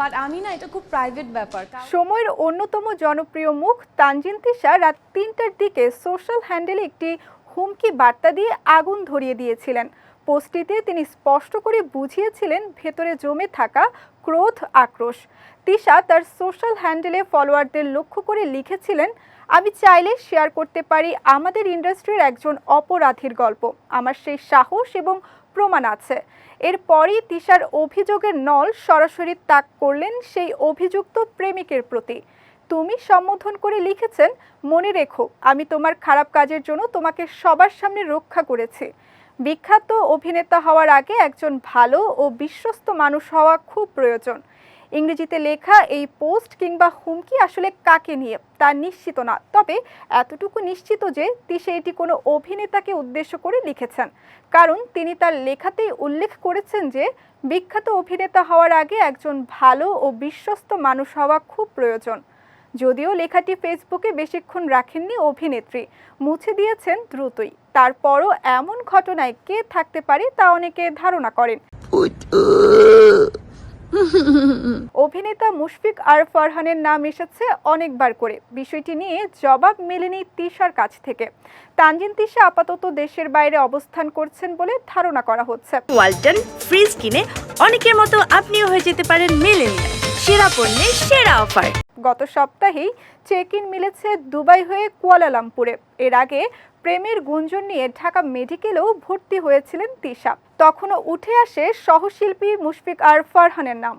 But আমি না, এটা খুব প্রাইভেট ব্যাপার। সময়ের অন্যতম জনপ্রিয় মুখ তানজিন তিশা রাত তিনটার দিকে সোশ্যাল হ্যান্ডেলে একটি হুমকি বার্তা দিয়ে আগুন ধরিয়ে দিয়েছিলেন। পোস্টটিতে তিনি স্পষ্ট করে বুঝিয়েছিলেন, ভেতরে জমে থাকা ক্রোধ আক্রোশ। তিশা তার সোশ্যাল হ্যান্ডেলে ফলোয়ারদের লক্ষ্য করে লিখেছিলেন, আমি চাইলে শেয়ার করতে পারি আমাদের ইন্ডাস্ট্রির একজন অপরাধীর গল্প। আমার সেই সাহস এবং প্রমাণ আছে। এরপরই তিশার অভিযোগের নল সরাসরি তাক করলেন সেই অভিযুক্ত প্রেমিকের প্রতি। তুমি সম্বোধন করে লিখেছেন, মনে রেখো, আমি তোমার খারাপ কাজের জন্য তোমাকে সবার সামনে রক্ষা করেছি। বিখ্যাত অভিনেতা হওয়ার আগে একজন ভালো ও বিশ্বস্ত মানুষ হওয়া খুব প্রয়োজন। ইংরেজিতে লেখা এই পোস্ট কিংবা হুমকি আসলে কাকে নিয়ে তা নিশ্চিত না। তবে এতটুকু নিশ্চিত যে তিশা এটি কোনো অভিনেতাকে উদ্দেশ্য করে লিখেছেন। কারণ তিনি তার লেখাতেই উল্লেখ করেছেন যে বিখ্যাত অভিনেতা হওয়ার আগে একজন ভালো ও বিশ্বস্ত মানুষ হওয়া খুব প্রয়োজন। যদিও লেখাটি ফেসবুকে বেশিক্ষণ রাখেননি অভিনেত্রী, মুছে দিয়েছেন দ্রুতই। তারপরও এমন ঘটনায় কে থাকতে পারে তা অনেকে ধারণা করেন। অভিনেতা মুশফিক আর ফারহানের নাম এসেছে অনেকবার করে। বিষয়টি নিয়ে জবাব মেলেনি তিশার কাছ থেকে। তানজিন তিশা আপাতত দেশের বাইরে অবস্থান করছেন বলে ধারণা করা হচ্ছে। ওয়ালটন ফ্রিজ কিনে অনেকের মতো আপনিও হয়ে যেতে পারেন মিলেনিয়াল। সেরা পণ্যের সেরা অফার। গত সপ্তাহেই চেক ইন মিলেছে দুবাই হয়ে কুয়ালালামপুরে। এর আগে প্রেমের গুঞ্জন নিয়ে ঢাকা মেডিকেলেও ভর্তি হয়েছিলেন তিশা। তখনও উঠে আসে সহশিল্পী মুশফিক আর ফারহানের নাম।